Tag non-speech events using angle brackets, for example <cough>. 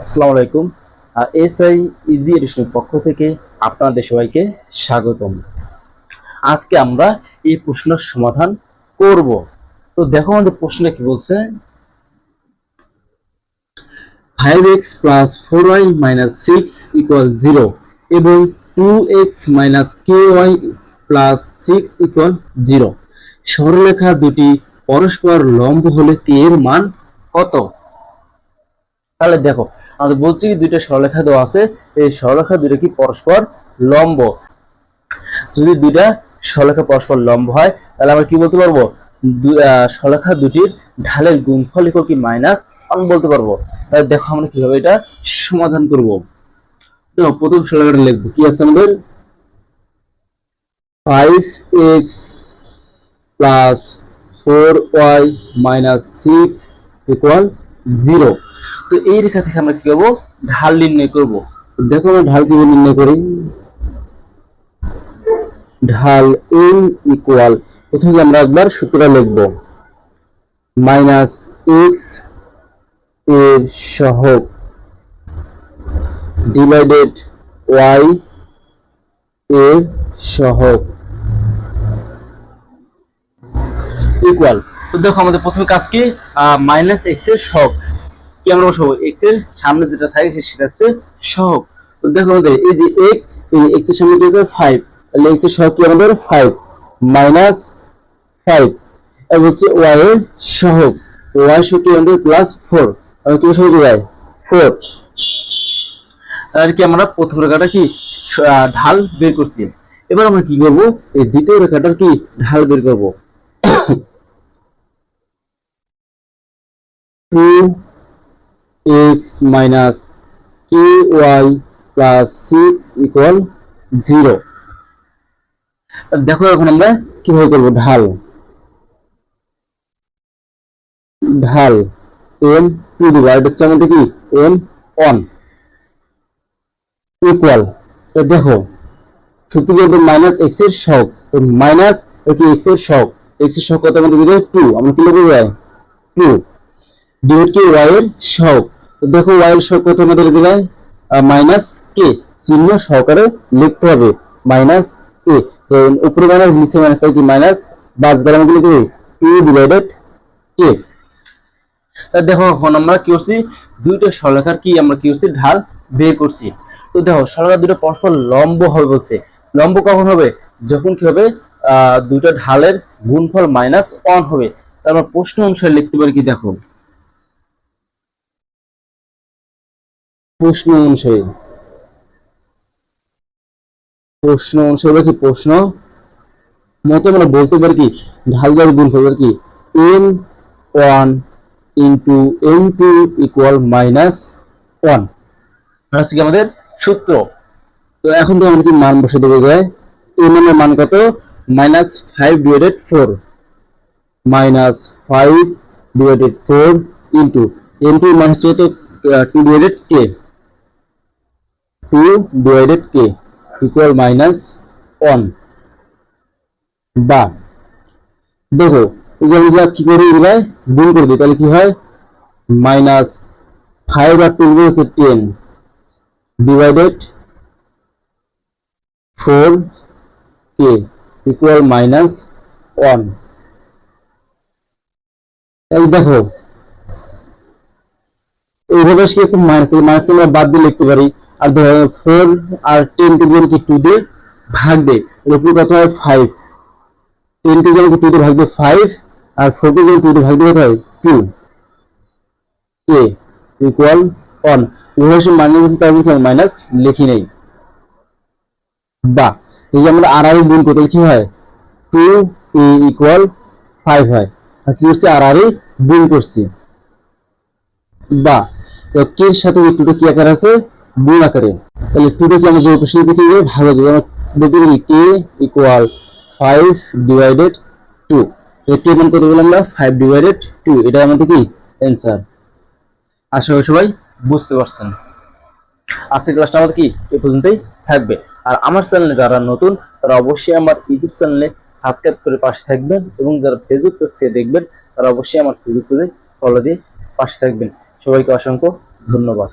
আসসালামু আলাইকুম। SI easy এডিশনের পক্ষ থেকে আপনাদের সবাইকে স্বাগতম। আজকে আমরা এই প্রশ্নের সমাধান করব। তো দেখো আমাদের প্রশ্নটা কি বলছে five x plus four y minus six equal zero এবং two x minus k y plus six equal zero সরলরেখা দুটি পরস্পর লম্ব হলে কে এর মান কত? তাহলে দেখো আমাদের বলছি কি দুইটা সরলরেখা দেওয়া আছে। এই সরলরেখা দুইটা কি পরস্পর লম্ব? যদি দুইটা সরলরেখা পরস্পর লম্ব হয়, তাহলে আমরা কি বলতে পারব? সরলরেখা দুটির ঢালের গুণফল ইকুয়াল কি মাইনাস আমি বলতে পারব। তাহলে দেখো আমরা কীভাবে এটা সমাধান করব। প্রথম সরলরেখাটা লিখব। কি আছে আমাদের? Five x plus four y minus six equal zero তো এই রেখা থেকে আমরা কি করব? ঢাল নির্ণয় করব। দেখো আমরা ঢাল কীভাবে নির্ণয় করি? ঢাল এন ইকুয়াল প্রথমে আমরা একবার সূত্রটা লিখব। মাইনাস এক্সের সহগ ডিভাইডেড ওয়াই এর সহগ ইকুয়াল তো দেখো আমাদের প্রথমে কাজ কি? মাইনাস এক্সের সহগ। কি আমরা বসাবো? এক্সের সামনে যেটা থাকে সেটা হচ্ছে সহগ। তো দেখো এই যে এক্স এই এক্সের সামনে আছে ফাইভ তাহলে এক্সের সহগ কি আমাদের? ফাইভ মাইনাস ফাইভ এবং হচ্ছে ওয়াই এর সহগ। ওয়াই সহগ কি আমাদের? প্লাস ফোর আমি কি সহগ যায় ফোর আর কি আমরা প্রথম রেখাটা কি ঢাল বের করছি। এবার আমরা কি করব? এই দ্বিতীয় রেখাটার কি, ঢাল বের করব। <coughs> Two x minus k y plus six equal zero দেখো এখন আমরা কীভাবে করব? ঢাল। ঢাল এম টু আর এটা হচ্ছে আমাদের কি? এম অন ইকুয়াল তো দেখো, সত্যি বলতে মাইনাস এক্সের শক তো মাইনাস কি এক্সের শক এক্সের শক কত? আমাদের দিকে টু আমরা কি লিখব টু ডিভাইড কি ওয়াই এর তো দেখো ওয়াই এর শক কত আমাদের মাইনাস কে চিহ্ন সহকারে লিখতে হবে মাইনাস কে উপরে মাইনাস নিচে মাইনাস তাই কি মাইনাস বাস দ্বারা আমাদের লিখতে হবে ডিভাইডেড কে দেখো এখন আমরা কি করছি? দুইটা সরলরেখার কি আমরা কি করছি? ঢাল বের করছি। তো দেখো, সরলরেখা দুটো পরস্পর লম্ব হবে বলছে। লম্ব কখন হবে? যখন কি হবে? দুইটা ঢালের গুণফল মাইনাস ওয়ান হবে। তারপর প্রশ্ন অনুসারে লিখতে পারি কি দেখো? প্রশ্ন অনুসারে। প্রশ্ন অনুসারে কি, প্রশ্ন? মতো আমরা বলতে পারি কি, ঢাল দ্বারা গুণফল আর কি m one into m two equal minus one হচ্ছে কি আমাদের সূত্র। তো এখন তো আমাদের মান বসে দেবো যায় এম এর মান কত? Minus five divided four minus five divided four into m two মান হচ্ছে তো two divided k two divided k equal minus one বা দেখো, এই যে কি করি এগুলাই গুণ করে দিই, তাহলে কি হয়? মাইনাস ফাইভ আর টু হচ্ছে ten divided four k equal minus one এই দেখো, এইভাবে আছে মাইনাস মাইনাস আমরা বাদ দিয়ে লিখতে পারি। আর ফোর আর টেন কে যদি কি টু দিয়ে ভাগ দেয় এর উপরে কত হয়? ফাইভ টেন কে যদি টু দিয়ে ভাগ দেয় ফাইভ আর ফোর কে যদি টু দিয়ে ভাগ দেয়, কত হয়? টু কে ইকুয়াল ওয়ান উভয় মাইনাস আছে তাহলে কি মাইনাস লিখি নেই। বা, এই যে আমরা আর আর গুণ করতে কি হয়? টু এ ইকুয়াল ফাইভ হয়। আর কি আর আর গুণ করছি। বা, তো কে এর সাথে টুটা কি আকার আছে? গুণ আকারে তাহলে টুটা কি আমরা যোগ করছি দেখি যে ভাগ হয়ে যাবে আমরা বলতে পারি k equal five divided two k মান কত বললাম আমরা? ফাইভ ডিভাইডেড টু এটা আমাদের কি? অ্যান্সার আশা করি সবাই বুঝতে পারছেন। আজকের ক্লাসটা আমাদের কি? এ পর্যন্তই থাকবে। আর আমার চ্যানেলে যারা নতুন, তারা অবশ্যই আমার ইউটিউব চ্যানেলে সাবস্ক্রাইব করে পাশে থাকবেন এবং যারা ফেসবুক পেজ থেকে দেখবেন, তারা অবশ্যই আমার ফেসবুক পেজে ফলো দিয়ে পাশে থাকবেন। সবাইকে অসংখ্য ধন্যবাদ।